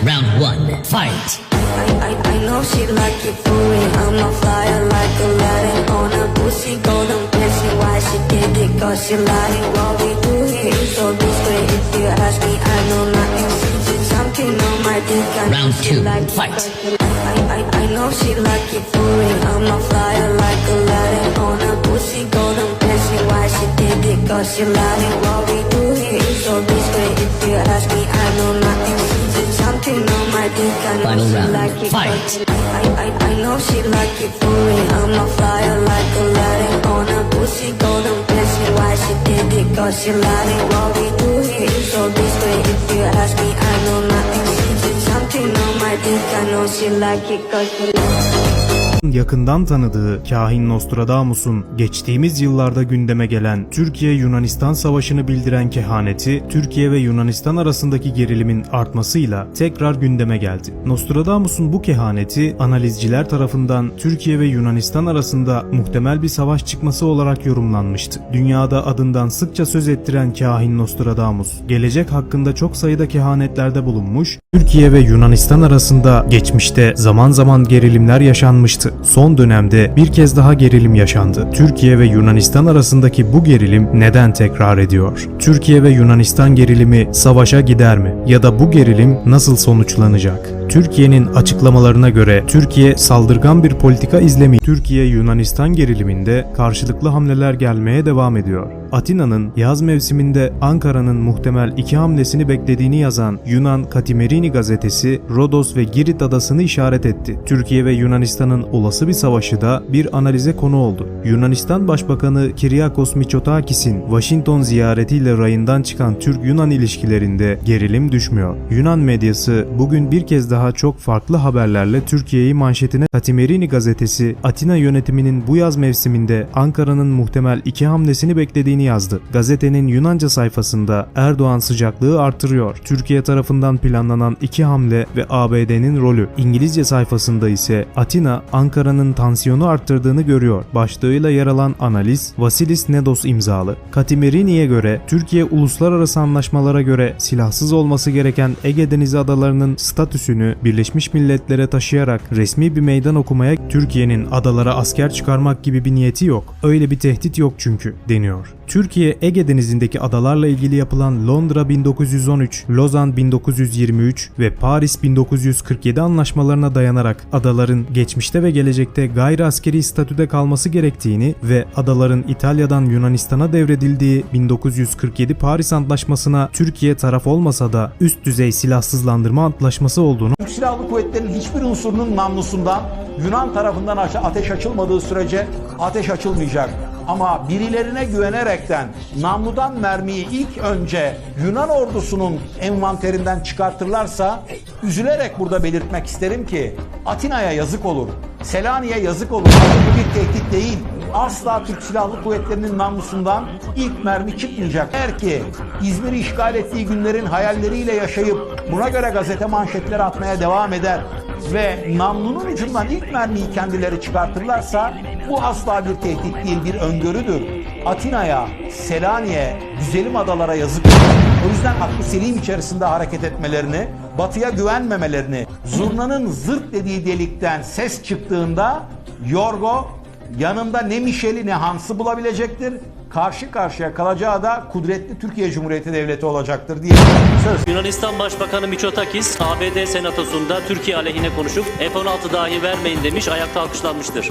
Round one, fight. I, I, I know she like it for me. I'm a flyer like Aladdin on a pussy golden blessing. Why she did it? Cause she. What we do so discreet. If you ask me, I know nothing. Something on my dick. I Round two, like it fight. I, I, I know she like it for me. I'm a flyer like Aladdin on a pussy golden blessing. Why she did it? Cause she. What we do here is so discreet. If you ask me, I know nothing. Something on my dick. I know Final she round, like it fight. I, I, I know she like it for me. I'm a flyer like Aladdin on a pussy golden blessing. Why she did it? Cause she lied. What we do here is so discreet. If you ask me, I know nothing. She's just something on my dick. I know she like it cause she yakından tanıdığı kahin Nostradamus'un geçtiğimiz yıllarda gündeme gelen Türkiye-Yunanistan savaşını bildiren kehaneti, Türkiye ve Yunanistan arasındaki gerilimin artmasıyla tekrar gündeme geldi. Nostradamus'un bu kehaneti analizciler tarafından Türkiye ve Yunanistan arasında muhtemel bir savaş çıkması olarak yorumlanmıştı. Dünyada adından sıkça söz ettiren kahin Nostradamus, gelecek hakkında çok sayıda kehanetlerde bulunmuş, Türkiye ve Yunanistan arasında geçmişte zaman zaman gerilimler yaşanmıştı. Son dönemde bir kez daha gerilim yaşandı. Türkiye ve Yunanistan arasındaki bu gerilim neden tekrar ediyor? Türkiye ve Yunanistan gerilimi savaşa gider mi? Ya da bu gerilim nasıl sonuçlanacak? Türkiye'nin açıklamalarına göre Türkiye saldırgan bir politika izlemi. Türkiye-Yunanistan geriliminde karşılıklı hamleler gelmeye devam ediyor. Atina'nın yaz mevsiminde Ankara'nın muhtemel iki hamlesini beklediğini yazan Yunan Katimerini gazetesi Rodos ve Girit adasını işaret etti. Türkiye ve Yunanistan'ın olası bir savaşı da bir analize konu oldu. Yunanistan Başbakanı Kyriakos Mitsotakis'in Washington ziyaretiyle rayından çıkan Türk-Yunan ilişkilerinde gerilim düşmüyor. Yunan medyası bugün bir kez daha çok farklı haberlerle Türkiye'yi manşetine Katimerini gazetesi Atina yönetiminin bu yaz mevsiminde Ankara'nın muhtemel iki hamlesini beklediğini yazdı. Gazetenin Yunanca sayfasında Erdoğan sıcaklığı artırıyor. Türkiye tarafından planlanan iki hamle ve ABD'nin rolü. İngilizce sayfasında ise Atina Ankara'nın tansiyonu arttırdığını görüyor. Başlığıyla yer alan analiz Vasilis Nedos imzalı. Katimerini'ye göre Türkiye uluslararası anlaşmalara göre silahsız olması gereken Ege Denizi adalarının statüsünü Birleşmiş Milletler'e taşıyarak resmi bir meydan okumaya Türkiye'nin adalara asker çıkarmak gibi bir niyeti yok. Öyle bir tehdit yok çünkü deniyor. Türkiye Ege Denizi'ndeki adalarla ilgili yapılan Londra 1913, Lozan 1923 ve Paris 1947 anlaşmalarına dayanarak adaların geçmişte ve gelecekte gayri askeri statüde kalması gerektiğini ve adaların İtalya'dan Yunanistan'a devredildiği 1947 Paris Antlaşması'na Türkiye taraf olmasa da üst düzey silahsızlandırma antlaşması olduğunu Türk Silahlı Kuvvetleri'nin hiçbir unsurunun namlusundan Yunan tarafından ateş açılmadığı sürece ateş açılmayacak. Ama birilerine güvenerekten namludan mermiyi ilk önce Yunan ordusunun envanterinden çıkartırlarsa üzülerek burada belirtmek isterim ki Atina'ya yazık olur. Selanik'e yazık olur. Bu bir tehdit değil. Asla Türk Silahlı Kuvvetleri'nin namlusundan ilk mermi çıkmayacak. Eğer ki İzmir'i işgal ettiği günlerin hayalleriyle yaşayıp buna göre gazete manşetleri atmaya devam eder ve namlunun ucundan ilk mermiyi kendileri çıkartırlarsa bu asla bir tehdit değil bir öngörüdür. Atina'ya, Selanik'e, güzelim adalara yazık. O yüzden aklı selim içerisinde hareket etmelerini, batıya güvenmemelerini, zurnanın zırt dediği delikten ses çıktığında Yorgo yanında ne Mişel'i ne Hans'ı bulabilecektir. Karşı karşıya kalacağı da kudretli Türkiye Cumhuriyeti Devleti olacaktır diye söz. Yunanistan Başbakanı Mitsotakis, ABD Senatosu'nda Türkiye aleyhine konuşup F-16 dahi vermeyin demiş, ayakta alkışlanmıştır.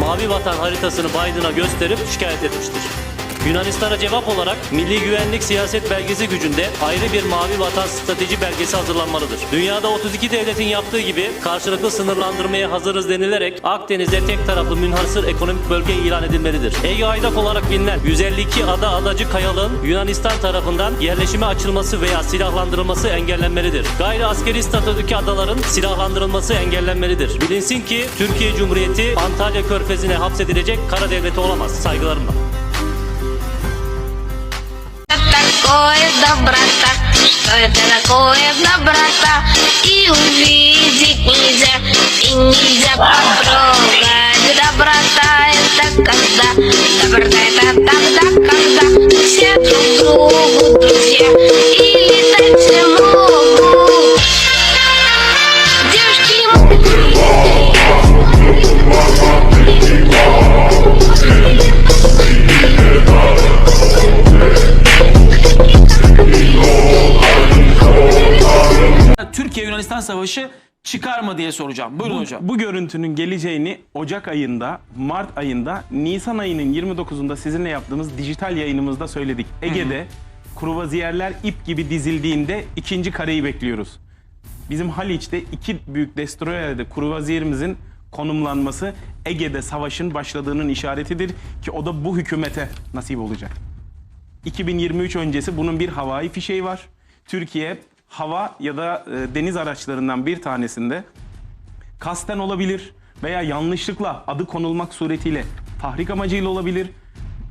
Mavi Vatan haritasını Biden'a gösterip şikayet etmiştir. Yunanistan'a cevap olarak Milli Güvenlik Siyaset Belgesi gücünde ayrı bir Mavi Vatan Strateji Belgesi hazırlanmalıdır. Dünyada 32 devletin yaptığı gibi karşılıklı sınırlandırmaya hazırız denilerek Akdeniz'e tek taraflı münhasır ekonomik bölge ilan edilmelidir. Ege Aydak olarak bilinen 152 ada adacı kayalığın Yunanistan tarafından yerleşime açılması veya silahlandırılması engellenmelidir. Gayri askeri statüdeki adaların silahlandırılması engellenmelidir. Bilinsin ki Türkiye Cumhuriyeti Antalya Körfezi'ne hapsedilecek kara devleti olamaz. Saygılarımla. такое доброта? Что это такое доброта? И увидеть нельзя, и нельзя потрогать. Доброта это когда, доброта это тогда, когда все друг другу друзья. И летать все могут. Yunanistan savaşı çıkar mı diye soracağım. Buyurun hocam. Bu görüntünün geleceğini Ocak ayında, Mart ayında, Nisan ayının 29'unda sizinle yaptığımız dijital yayınımızda söyledik. Ege'de kruvaziyerler ip gibi dizildiğinde ikinci kareyi bekliyoruz. Bizim Haliç'te iki büyük destroyerde kruvaziyerimizin konumlanması Ege'de savaşın başladığının işaretidir ki o da bu hükümete nasip olacak. 2023 öncesi bunun bir havai fişeği var. Türkiye hava ya da e, deniz araçlarından bir tanesinde kasten olabilir veya yanlışlıkla adı konulmak suretiyle tahrik amacıyla olabilir.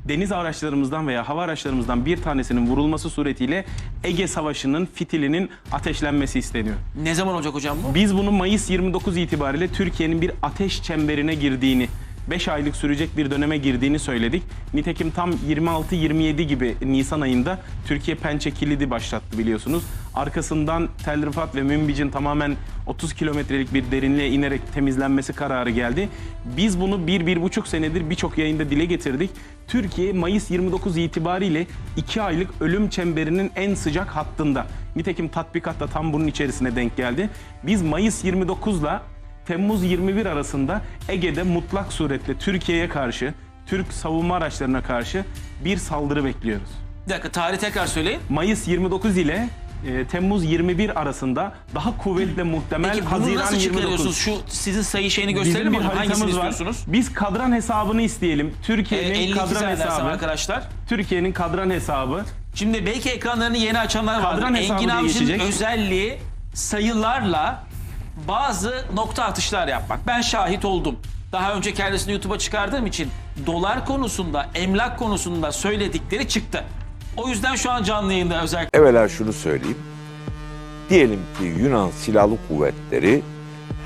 Deniz araçlarımızdan veya hava araçlarımızdan bir tanesinin vurulması suretiyle Ege Savaşı'nın fitilinin ateşlenmesi isteniyor. Ne zaman olacak hocam bu? Biz bunu Mayıs 29 itibariyle Türkiye'nin bir ateş çemberine girdiğini, 5 aylık sürecek bir döneme girdiğini söyledik. Nitekim tam 26-27 gibi Nisan ayında Türkiye Pençe Kilidi başlattı biliyorsunuz. Arkasından Tel Rifat ve Münbic'in tamamen 30 kilometrelik bir derinliğe inerek temizlenmesi kararı geldi. Biz bunu 1-1,5 senedir birçok yayında dile getirdik. Türkiye Mayıs 29 itibariyle 2 aylık ölüm çemberinin en sıcak hattında. Nitekim tatbikat da tam bunun içerisine denk geldi. Biz Mayıs 29'la Temmuz 21 arasında Ege'de mutlak suretle Türkiye'ye karşı, Türk savunma araçlarına karşı bir saldırı bekliyoruz. Bir dakika tarih tekrar söyleyin. Mayıs 29 ile e, Temmuz 21 arasında daha kuvvetli muhtemel Peki bunu Haziran nasıl 29. çıkarıyorsunuz? Şu sizin sayı şeyini gösterelim Bizim mi bir? Hangisini haritamız var. istiyorsunuz? Biz kadran hesabını isteyelim. Ee, Türkiye'nin 52 kadran zannedersem hesabı. arkadaşlar. Türkiye'nin kadran hesabı. Şimdi belki ekranlarını yeni açanlar vardır. Kadran hesabı Engin diye Avcı'nın geçecek. özelliği sayılarla bazı nokta atışlar yapmak. Ben şahit oldum. Daha önce kendisini YouTube'a çıkardığım için dolar konusunda, emlak konusunda söyledikleri çıktı. O yüzden şu an canlı yayında özellikle Evvela şunu söyleyeyim. Diyelim ki Yunan Silahlı Kuvvetleri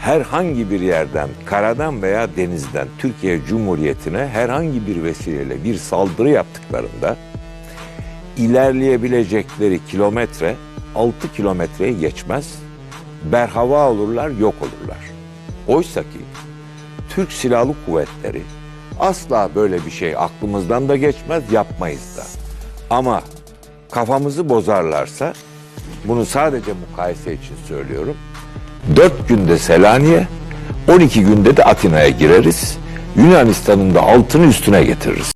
herhangi bir yerden, karadan veya denizden Türkiye Cumhuriyeti'ne herhangi bir vesileyle bir saldırı yaptıklarında ilerleyebilecekleri kilometre 6 kilometreye geçmez. Berhava olurlar, yok olurlar. Oysa ki Türk Silahlı Kuvvetleri asla böyle bir şey aklımızdan da geçmez, yapmayız da. Ama kafamızı bozarlarsa bunu sadece mukayese için söylüyorum. 4 günde Selanik'e, 12 günde de Atina'ya gireriz. Yunanistan'ın da altını üstüne getiririz.